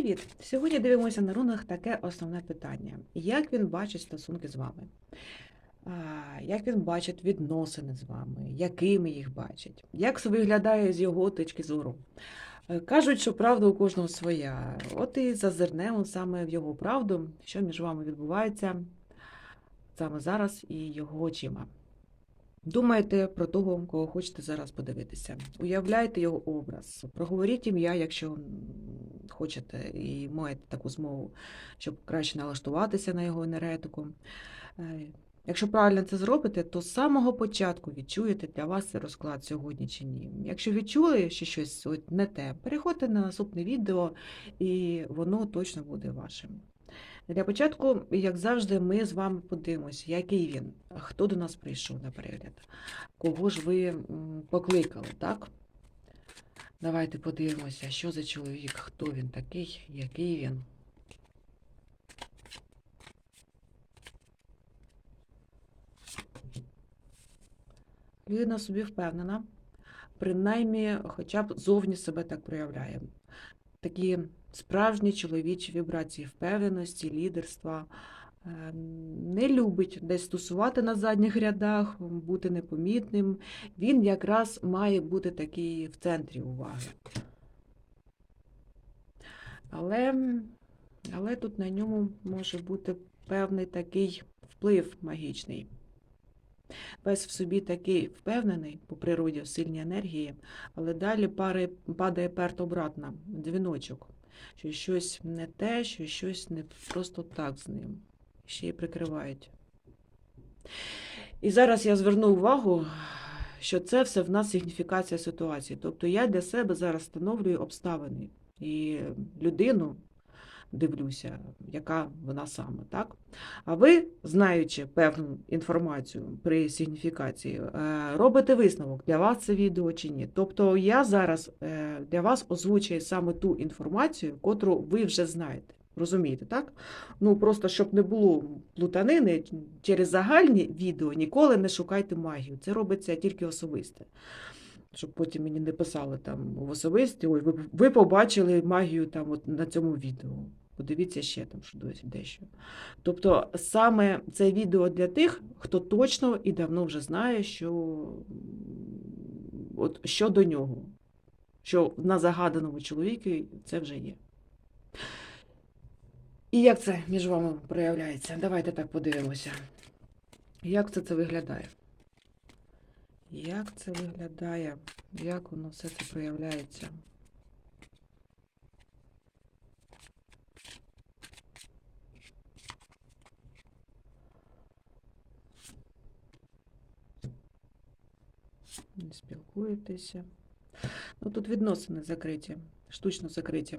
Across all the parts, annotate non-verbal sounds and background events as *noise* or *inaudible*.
Привіт! Сьогодні дивимося на рунах таке основне питання: як він бачить стосунки з вами? Як він бачить відносини з вами, якими їх бачить, як виглядає з його точки зору? Е, Кажуть, що правда у кожного своя. От і зазирнемо саме в його правду, що між вами відбувається саме зараз і його очима. Думайте про того, кого хочете зараз подивитися. Уявляйте його образ, проговоріть ім'я, якщо хочете, і маєте таку змогу, щоб краще налаштуватися на його енергетику. Е, Якщо правильно це зробите, то з самого початку відчуєте для вас розклад сьогодні чи ні. Якщо відчули, що щось не те, переходьте на наступне відео, і воно точно буде вашим. Для початку, як завжди, ми з вами подивимося, який він, хто до нас прийшов на перегляд, кого ж ви покликали, так? Давайте подивимося, що за чоловік, хто він такий, який він. Людина собі впевнена, принаймні, хоча б зовні себе так проявляє. Такі справжні чоловічі вібрації впевненості, лідерства. Е, Не любить десь стосувати на задніх рядах, бути непомітним. Він якраз має бути такий в центрі уваги. Але, але тут на ньому може бути певний такий вплив магічний. Весь в собі такий впевнений по природі в сильній енергії, але далі пари, падає перт обратно, дзвіночок, що щось не те, що щось не просто так з ним. Ще й прикривають. І зараз я зверну увагу, що це все в нас сигніфікація ситуації. Тобто я для себе зараз встановлюю обставини і людину дивлюся, яка вона саме, так? А ви, знаючи певну інформацію при сигніфікації, е, робите висновок, для вас це відео чи ні. Тобто я зараз е, для вас озвучую саме ту інформацію, котру ви вже знаєте. Розумієте, так? Ну просто щоб не було плутанини через загальні відео ніколи не шукайте магію. Це робиться тільки особисте. Щоб потім мені не писали там в особисті, ой, ви, ви побачили магію там от на цьому відео. Подивіться ще там що досі дещо. Тобто саме це відео для тих, хто точно і давно вже знає, що от що до нього, що на загаданому чоловікові це вже є. І як це між вами проявляється? Давайте так подивимося. Як це це виглядає? Як це виглядає? Як воно все це проявляється? Не спілкуєтеся. Ну, тут відносини закриті, штучно закриті.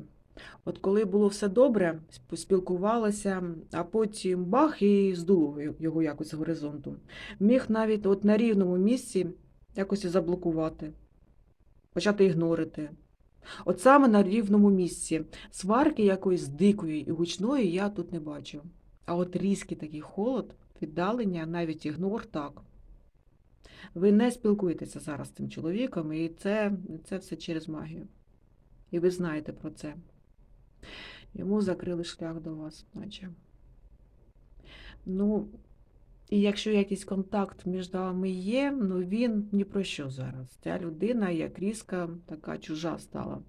От коли було все добре, поспілкувалися, а потім бах і здуло його якось з горизонту. Міг навіть от на рівному місці якось заблокувати, почати ігнорити. От саме на рівному місці сварки якоїсь дикої і гучної я тут не бачу. А от різкий такий холод, віддалення, навіть ігнор так. Ви не спілкуєтеся зараз з цим чоловіком, і це, це все через магію. І ви знаєте про це. Йому закрили шлях до вас, наче. Ну, і якщо якийсь контакт між вами є, ну він ні про що зараз. Ця людина як різка, така чужа стала.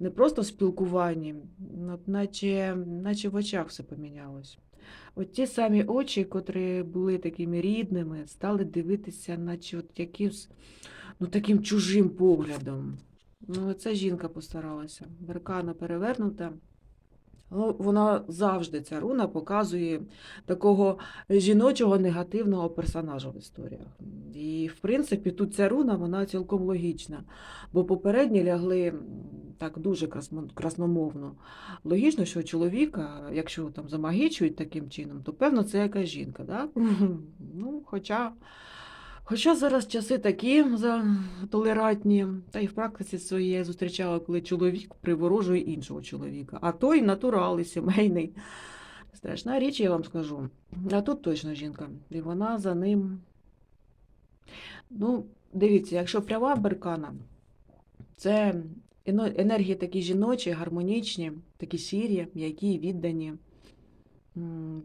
Не просто в спілкуванні, наче, наче в очах все помінялось. От ті самі очі, котрі були такими рідними, стали дивитися, наче от якимсь ну, таким чужим поглядом. Ну, це жінка постаралася. Беркана перевернута. Ну, вона завжди, ця руна, показує такого жіночого негативного персонажа в історіях. І, в принципі, тут ця руна, вона цілком логічна. Бо попередні лягли так дуже красномовно. Логічно, що чоловіка, якщо там замагічують таким чином, то певно це якась жінка. Да? *laughs* Ну, хоча, хоча зараз часи такі за толерантні, та й в практиці своїй я зустрічала, коли чоловік приворожує іншого чоловіка, а той натурал і сімейний. Страшна річ, я вам скажу. А тут точно жінка. І вона за ним. Ну, дивіться, якщо пряма беркана, це енергії такі жіночі, гармонічні, такі щирі, м'які, віддані,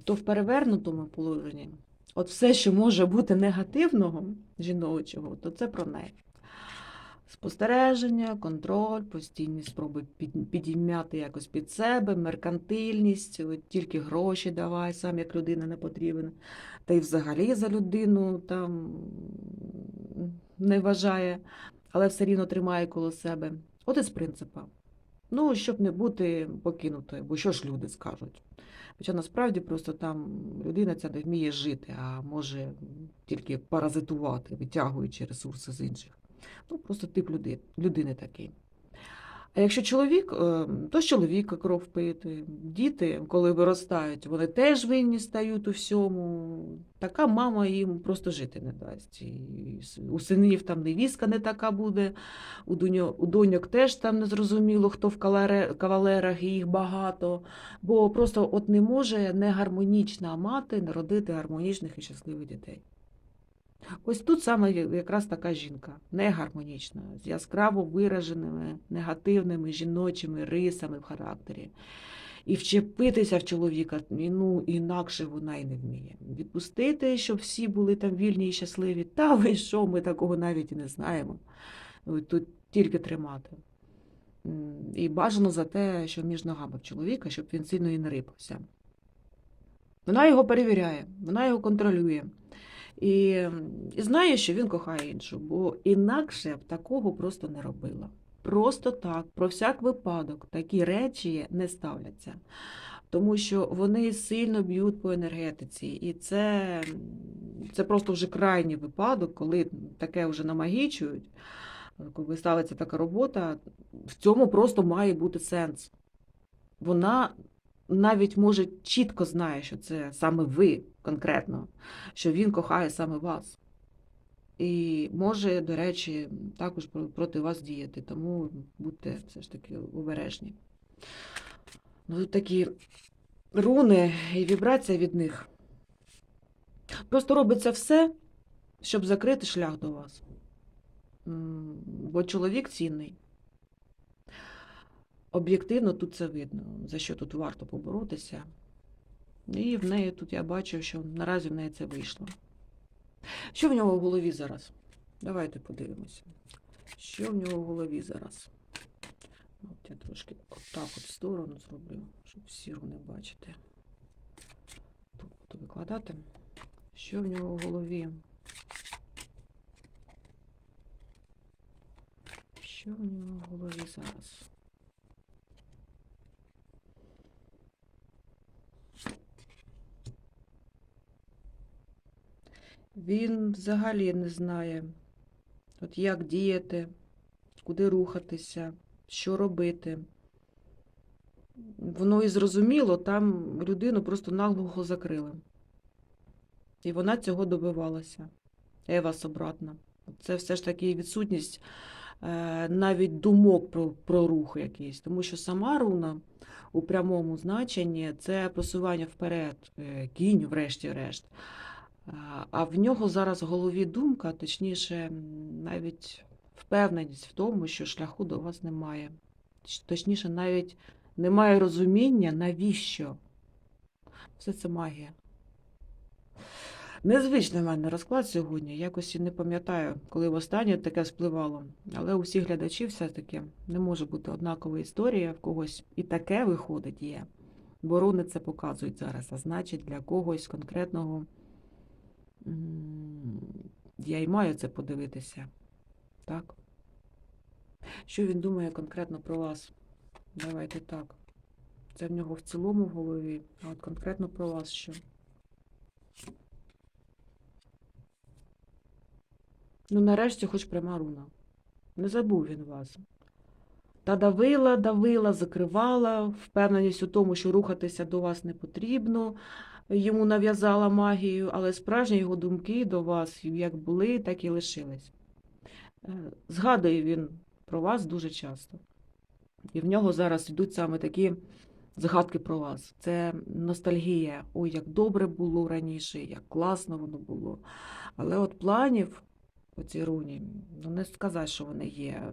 то в перевернутому положенні, от все, що може бути негативного жіночого, то це про неї. Спостереження, контроль, постійні спроби підіймати якось під себе, меркантильність, от тільки гроші давай, сам як людина не потрібен. Та й взагалі за людину там не вважає, але все рівно тримає коло себе. От із принципа. Ну, щоб не бути покинутою, бо що ж люди скажуть? Хоча насправді просто там людина ця не вміє жити, а може тільки паразитувати, витягуючи ресурси з інших. Ну, просто тип люди, людини такий. А якщо чоловік, е, то з чоловіка кров пити. Діти, коли виростають, вони теж винні стають у всьому. Така мама їм просто жити не дасть. І у синів там невістка не така буде, у, доньок, у доньок теж там незрозуміло, хто в кавалерах, і їх багато. Бо просто от не може негармонічна мати народити гармонічних і щасливих дітей. Ось тут саме якраз така жінка, негармонічна, з яскраво вираженими негативними жіночими рисами в характері. І вчепитися в чоловіка, ну, інакше вона й не вміє. Відпустити, щоб всі були там вільні і щасливі. Та ви що, ми такого навіть і не знаємо. Тут тільки тримати. І бажано за те, що між ногами в чоловіка, щоб він сильно і не рипався. Вона його перевіряє, вона його контролює. І, і знає, що він кохає іншу, бо інакше б такого просто не робила. Просто так, про всяк випадок, такі речі не ставляться. Тому що вони сильно б'ють по енергетиці. І це, це просто вже крайній випадок, коли таке вже намагічують, коли ставиться така робота, в цьому просто має бути сенс. Вона навіть може чітко знає, що це саме ви конкретно, що він кохає саме вас. І може, до речі, також проти вас діяти, тому будьте все ж таки обережні. Ну, тут такі руни і вібрація від них. Просто робиться все, щоб закрити шлях до вас. Бо чоловік цінний. Об'єктивно тут це видно, за що тут варто поборотися. І в неї тут я бачу, що наразі в неї це вийшло. Що в нього в голові зараз? Давайте подивимося. Що в нього в голові зараз? От я трошки отак от в сторону зроблю, щоб всі руни бачити. Тут буду викладати. Що в нього в голові? Що в нього в голові зараз? Він взагалі не знає, от як діяти, куди рухатися, що робити. Воно і зрозуміло, там людину просто наглухо закрили. І вона цього добивалася. Евас обратно. Це все ж таки відсутність е, навіть думок про, про рух якийсь. Тому що сама руна у прямому значенні це просування вперед, е, кінь, врешті-решт. А- в нього зараз в голові думка, точніше, навіть впевненість в тому, що шляху до вас немає. Точніше, навіть немає розуміння, навіщо. Все це магія. Незвичний в мене розклад сьогодні. Якось і не пам'ятаю, коли востаннє таке спливало. Але у всіх глядачів все-таки не може бути однакова історія, в когось і таке виходить є. Бо руни це показують зараз, а значить для когось конкретного я й маю це подивитися. Так? Що він думає конкретно про вас? Давайте так. Це в нього в цілому в голові, а от конкретно про вас що? Ну, нарешті, хоч пряма руна. Не забув він вас. Та давила, давила, закривала, впевненість у тому, що рухатися до вас не потрібно. Йому нав'язала магію, але справжні його думки до вас як були, так і лишились. Е, Згадує він про вас дуже часто. І в нього зараз йдуть саме такі згадки про вас. Це ностальгія. Ой, як добре було раніше, як класно воно було. Але от планів по цій руні, ну не сказати, що вони є.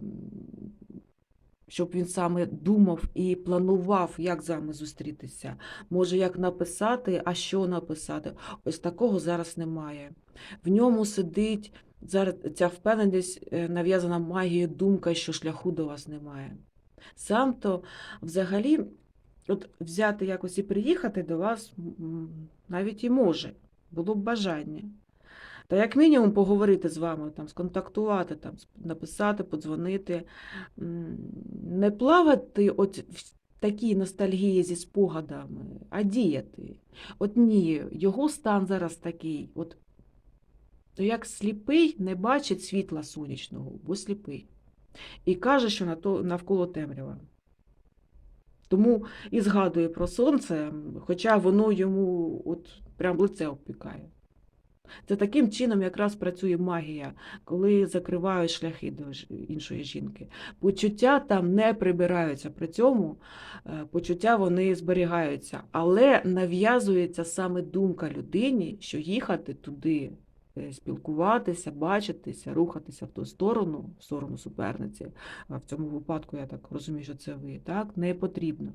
Щоб він саме думав і планував, як з вами зустрітися. Може, як написати, а що написати. Ось такого зараз немає. В ньому сидить зараз ця впевненість, е, нав'язана магією думка, що шляху до вас немає. Сам то взагалі, от взяти якось і приїхати до вас навіть і може, було б бажання. Та як мінімум поговорити з вами, там, сконтактувати, там, написати, подзвонити, не плавати от в такій ностальгії зі спогадами, а діяти. От ні, його стан зараз такий, от то як сліпий не бачить світла сонячного, бо сліпий. І каже, що навколо темрява. Тому і згадує про сонце, хоча воно йому от прям лице обпікає. Це таким чином якраз працює магія, коли закривають шляхи до іншої жінки. Почуття там не прибираються, при цьому е, почуття вони зберігаються, але нав'язується саме думка людині, що їхати туди, е, спілкуватися, бачитися, рухатися в ту сторону, в сторону суперниці. А в цьому випадку я так розумію, що це ви, так, не потрібно.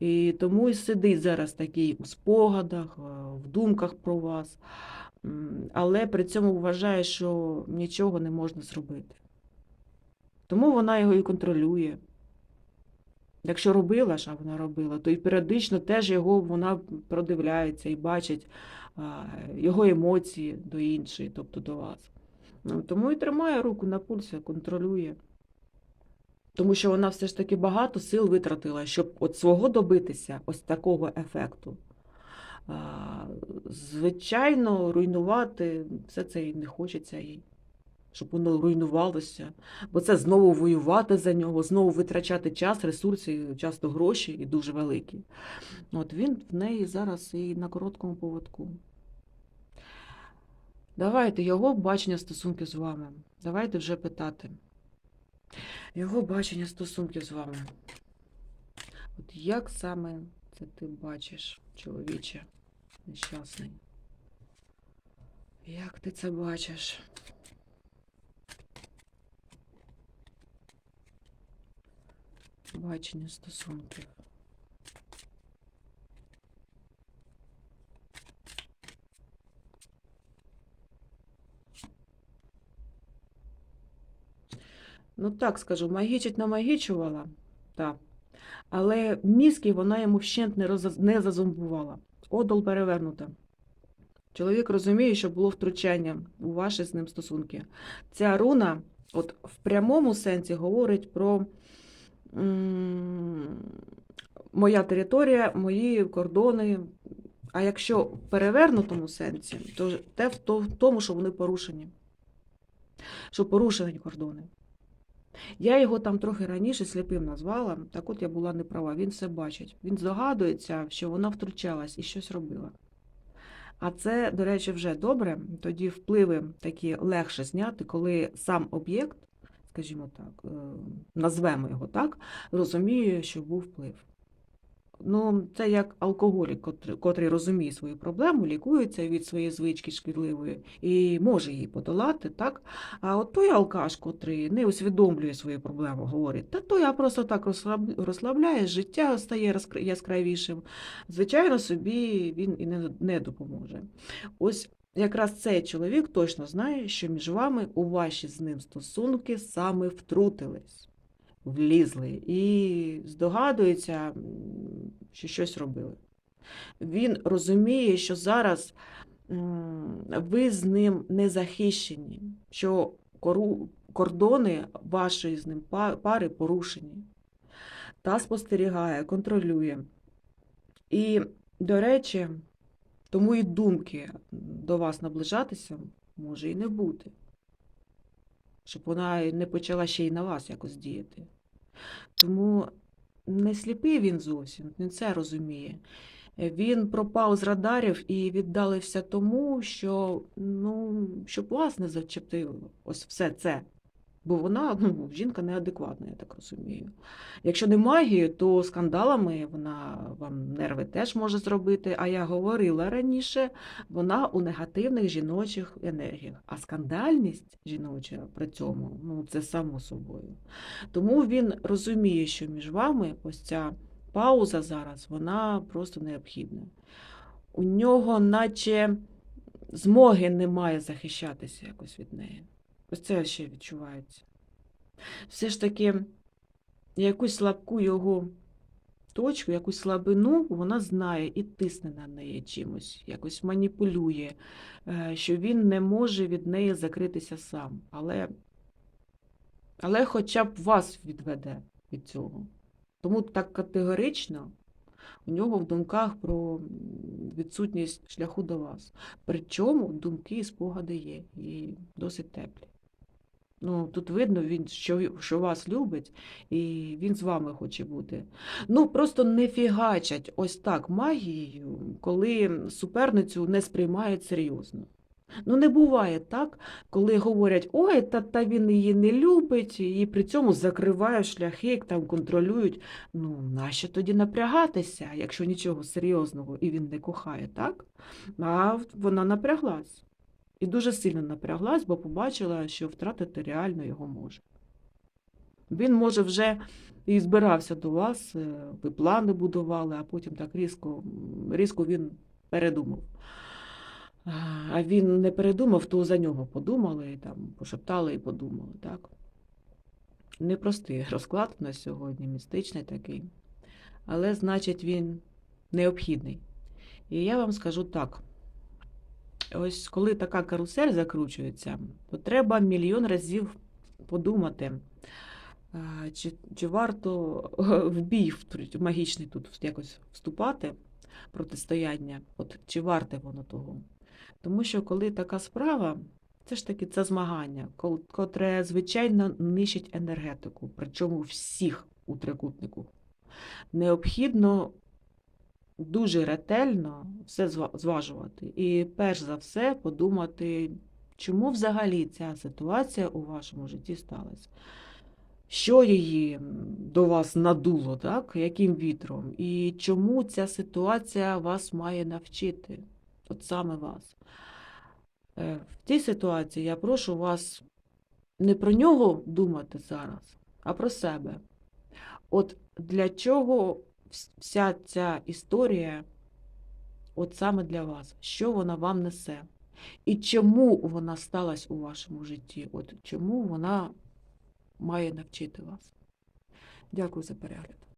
І тому і сидить зараз такий у спогадах, е, в думках про вас, але при цьому вважає, що нічого не можна зробити. Тому вона його і контролює. Якщо робила а вона робила, то і періодично теж його вона продивляється і бачить його емоції до іншої, тобто до вас. Тому і тримає руку на пульсі, контролює. Тому що вона все ж таки багато сил витратила, щоб от свого добитися, ось такого ефекту. Звичайно, руйнувати все це і не хочеться їй, щоб воно руйнувалося. Бо це знову воювати за нього, знову витрачати час, ресурси, часто гроші і дуже великі. От він в неї зараз і на короткому поводку. Давайте його бачення стосунків з вами. Давайте вже питати. Його бачення стосунків з вами. От як саме це ти бачиш, чоловіче, нещасний? Як ти це бачиш? Бачення стосунків. Ну так скажу, магічить намагічувала, так. Але мізки вона йому вщент не, роза- не зазомбувала. Одол перевернута. Чоловік розуміє, що було втручання у ваші з ним стосунки. Ця руна, от в прямому сенсі, говорить про моя територія, мої кордони. А якщо в перевернутому сенсі, то те в тому, що вони порушені. Що порушені кордони. Я його там трохи раніше сліпим назвала, так от я була не права. Він все бачить. Він здогадується, що вона втручалась і щось робила. А це, до речі, вже добре. Тоді впливи такі легше зняти, коли сам об'єкт, скажімо так, е, назвемо його так, розуміє, що був вплив. Ну, це як алкоголік, котрий, розуміє свою проблему, лікується від своєї звички шкідливої і може її подолати, так? А от той алкаш, котрий не усвідомлює свою проблему, говорить, та то я просто так розслаб- розслабляє, життя стає яскравішим. Звичайно, собі він і не допоможе. Ось якраз цей чоловік точно знає, що між вами у ваші з ним стосунки саме втрутились, влізли і здогадується, що щось робили. Він розуміє, що зараз ви з ним не захищені, що кордони вашої з ним пари порушені. Та спостерігає, контролює. І, до речі, тому і думки до вас наближатися може і не бути. Щоб вона не почала ще й на вас якось діяти. Тому не сліпий він зовсім, він це розуміє. Він пропав з радарів і віддалився тому, що, ну, щоб вас не зачепило ось все це. Бо вона, ну, жінка неадекватна, я так розумію. Якщо не магією, то скандалами вона вам нерви теж може зробити. А я говорила раніше, вона у негативних жіночих енергіях. А скандальність жіноча при цьому, ну це само собою. Тому він розуміє, що між вами ось ця пауза зараз, вона просто необхідна. У нього, наче змоги немає захищатися якось від неї. Ось це ще відчувається. Все ж таки, якусь слабку його точку, якусь слабину вона знає і тисне на неї чимось, якось маніпулює, е, що він не може від неї закритися сам. Але, але хоча б вас відведе від цього. Тому так категорично у нього в думках про відсутність шляху до вас. Причому думки і спогади є, і досить теплі. Ну, тут видно, він, що, що вас любить, і він з вами хоче бути. Ну, просто не фігачать ось так магією, коли суперницю не сприймають серйозно. Ну, не буває так, коли говорять, ой, та, та він її не любить, і при цьому закривають шляхи, там контролюють. Ну, нащо тоді напрягатися, якщо нічого серйозного і він не кохає, так? А вона напряглась. І дуже сильно напряглась, бо побачила, що втратити реально його може. Він, може, вже і збирався до вас, е, ви плани будували, а потім так різко, різко він передумав. А, він не передумав, то за нього подумали, і там пошептали і подумали, так? Непростий *laughs* розклад на сьогодні, містичний такий. Але, значить, він необхідний. І я вам скажу так. Ось коли така карусель закручується, то треба мільйон разів подумати, чи, чи варто в бій в- магічний тут якось вступати, протистояння, от чи варте воно того. Тому що коли така справа, це ж таки це змагання, котре, звичайно, нищить енергетику, причому всіх у трикутнику. Необхідно дуже ретельно все зважувати. І перш за все подумати, чому взагалі ця ситуація у вашому житті сталася. Що її до вас надуло, так? яким вітром? І чому ця ситуація вас має навчити? От саме вас. Е, В цій ситуації я прошу вас не про нього думати зараз, а про себе. От для чого вся ця історія, от саме для вас, що вона вам несе? І чому вона сталася у вашому житті? От чому вона має навчити вас? Дякую за перегляд.